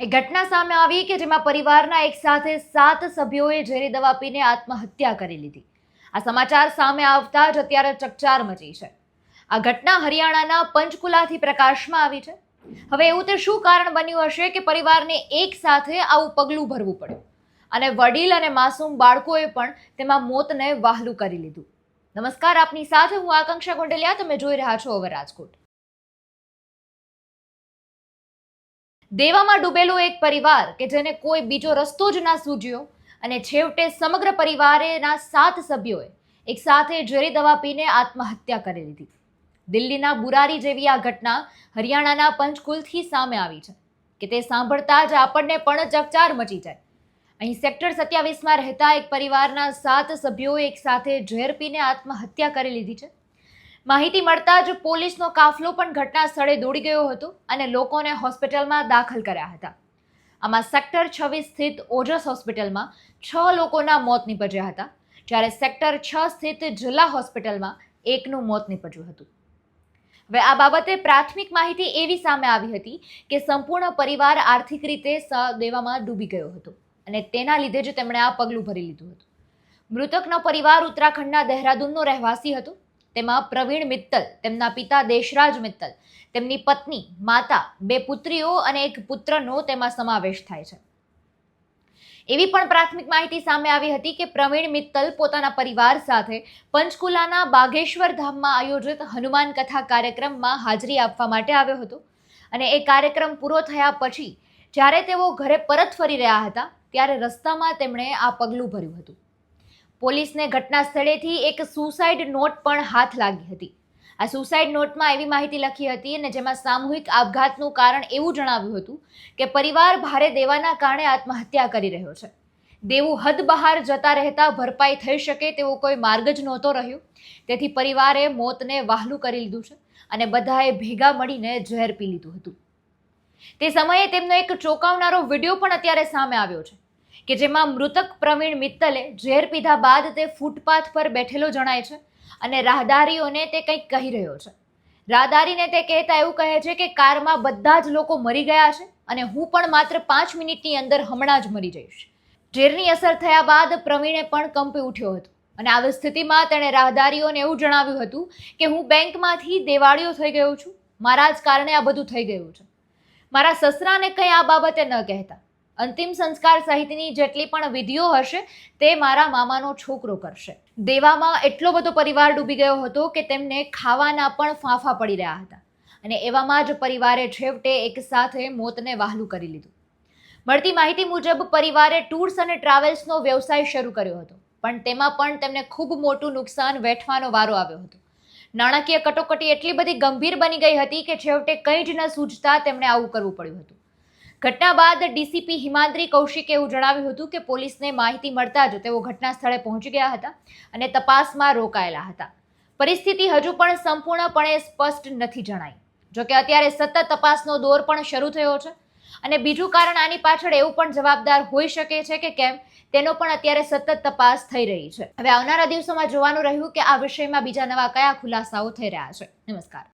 એ ઘટના સામે આવી કે જેમાં પરિવારના એક સાથે સાત સભ્યોએ ઝેરી દવા પીને આત્મહત્યા કરી લીધી. આ સમાચાર સામે આવતા જ અત્યારે ચકચાર મચી છે. આ ઘટના હરિયાણાના પંચકુલાથી પ્રકાશમાં આવી છે. હવે એવું તે શું કારણ બન્યું હશે કે પરિવારને એક સાથે આવું પગલું ભરવું પડ્યું? અને વડીલ અને માસૂમ બાળકોએ પણ તેમાં મોતને વહાલું કરી લીધું. નમસ્કાર, આપની સાથે હું આકાંક્ષા ગોંડલિયા. તમે જોઈ રહ્યા છો ઓવર રાજકોટ. દેવામાં ડૂબેલો એક પરિવાર કે જેને કોઈ બીજો રસ્તો જ ના સૂજ્યો અને છેવટે સમગ્ર પરિવારેના સાત સભ્યોએ એક સાથે ઝેરી દવા પીને આત્મહત્યા કરી લીધી. દિલ્હીના બુરારી જેવી આ ઘટના હરિયાણાના પંચકુલથી સામે આવી છે, કે તે સાંભળતા જ આપણને પણ ચકચાર મચી જાય. અહીં સેક્ટર સત્યાવીસમાં રહેતા એક પરિવારના સાત સભ્યોએ એક સાથે ઝેર પીને આત્મહત્યા કરી લીધી છે. માહિતી મળતા જ પોલીસનો કાફલો પણ ઘટના સ્થળે દોડી ગયો હતો અને લોકોને હોસ્પિટલમાં દાખલ કર્યા હતા. આમાં સેક્ટર છવ્વીસ સ્થિત ઓજસ હોસ્પિટલમાં છ લોકોના મોત નીપજ્યા હતા, જ્યારે સેક્ટર છ સ્થિત જિલ્લા હોસ્પિટલમાં એકનું મોત નીપજ્યું હતું. હવે આ બાબતે પ્રાથમિક માહિતી એવી સામે આવી હતી કે સંપૂર્ણ પરિવાર આર્થિક રીતે સ- દેવામાં ડૂબી ગયો હતો અને તેના લીધે જ તેમણે આ પગલું ભરી લીધું હતું. મૃતકનો પરિવાર ઉત્તરાખંડના દહેરાદૂનનો રહેવાસી હતો તેમાં પ્રવીણ મિત્તલ, તેમના પિતા દેશરાજ મિત્તલ, તેમની પત્ની, માતા, બે પુત્રીઓ અને એક પુત્રનો તેમાં સમાવેશ થાય છે. એવી પણ પ્રાથમિક માહિતી સામે આવી હતી કે પ્રવીણ મિત્તલ પોતાના પરિવાર સાથે પંચકુલાના બાગેશ્વર ધામમાં આયોજિત હનુમાન કથા કાર્યક્રમમાં હાજરી આપવા માટે આવ્યો હતો અને એ કાર્યક્રમ પૂરો થયા પછી જ્યારે તેઓ ઘરે પરત ફરી રહ્યા હતા, ત્યારે રસ્તામાં તેમણે આ પગલું ભર્યું હતું. પોલીસને ઘટના સ્થળેથી એક સુસાઇડ નોટ પણ હાથ લાગી હતી. આ સુસાઇડ નોટમાં એવી માહિતી લખી હતી અને જેમાં સામૂહિક આપઘાતનું કારણ એવું જણાવ્યું હતું કે પરિવાર ભારે દેવાના કારણે આત્મહત્યા કરી રહ્યો છે. દેવું હદ બહાર જતા રહેતા ભરપાઈ થઈ શકે તેવો કોઈ માર્ગ જ નહોતો રહ્યો. તેથી પરિવારે મોતને વહાલું કરી લીધું છે અને બધાએ ભેગા મળીને ઝેર પી લીધું હતું. તે સમયે તેમનો એક ચોંકાવનારો વીડિયો પણ અત્યારે સામે આવ્યો છે. કે જેમાં મૃતક પ્રવીણ મિત્તલે ઝેર પીધા બાદ તે ફૂટપાથ પર બેઠેલો જણાય છે અને રાહદારીઓને તે કંઈક કહી રહ્યો છે. રાહદારીને તે કહેતા એવું કહે છે કે કારમાં બધા જ લોકો મરી ગયા છે અને હું પણ માત્ર પાંચ મિનિટની અંદર હમણાં જ મરી જઈશ. ઝેરની અસર થયા બાદ પ્રવીણે પણ કંપી ઉઠ્યો હતો અને આવી સ્થિતિમાં તેણે રાહદારીઓને એવું જણાવ્યું હતું કે હું બેંકમાંથી દેવાળીઓ થઈ ગયો છું. મારા જ કારણે આ બધું થઈ ગયું છે. મારા સસરાને કંઈ આ બાબતે ન કહેતા. અંતિમ સંસ્કાર સહિતની જેટલી પણ વિધિઓ હશે, તે મારા મામાનો છોકરો કરશે. દેવામાં એટલો બધો પરિવાર ડૂબી ગયો હતો કે તેમને ખાવાના પણ ફાંફા પડી રહ્યા હતા. અને એવામાં જ પરિવારે છેવટે એક સાથે મોતને વહાલું કરી લીધું. મળતી માહિતી મુજબ, પરિવારે ટૂર્સ અને ટ્રાવેલ્સનો વ્યવસાય શરૂ કર્યો હતો. પણ તેમાં પણ તેમને ખૂબ મોટું નુકસાન વેઠવાનો વારો આવ્યો હતો. નાણાકીય કટોકટી એટલી બધી ગંભીર બની ગઈ હતી કે છેવટે કંઈ જ ન સૂઝતા તેમણે આવું કરવું પડ્યું હતું. ઘટના બાદ ડીસીપી હિમાંદ્રી કૌશિકે એવું જણાવ્યું હતું કે પોલીસને માહિતી મળતા જ તેઓ ઘટના સ્થળે પહોંચી ગયા હતા અને તપાસમાં રોકાયેલા હતા. પરિસ્થિતિ હજુ પણ સંપૂર્ણપણે સ્પષ્ટ નથી જણાઈ. જોકે અત્યારે સતત તપાસનો દોર પણ શરૂ થયો છે અને બીજું કારણ આની પાછળ એવું પણ જવાબદાર હોઈ શકે છે કે કેમ તેનો પણ અત્યારે સતત તપાસ થઈ રહી છે. હવે આવનારા દિવસોમાં જોવાનું રહ્યું કે આ વિષયમાં બીજા નવા કયા ખુલાસાઓ થઈ રહ્યા છે. નમસ્કાર.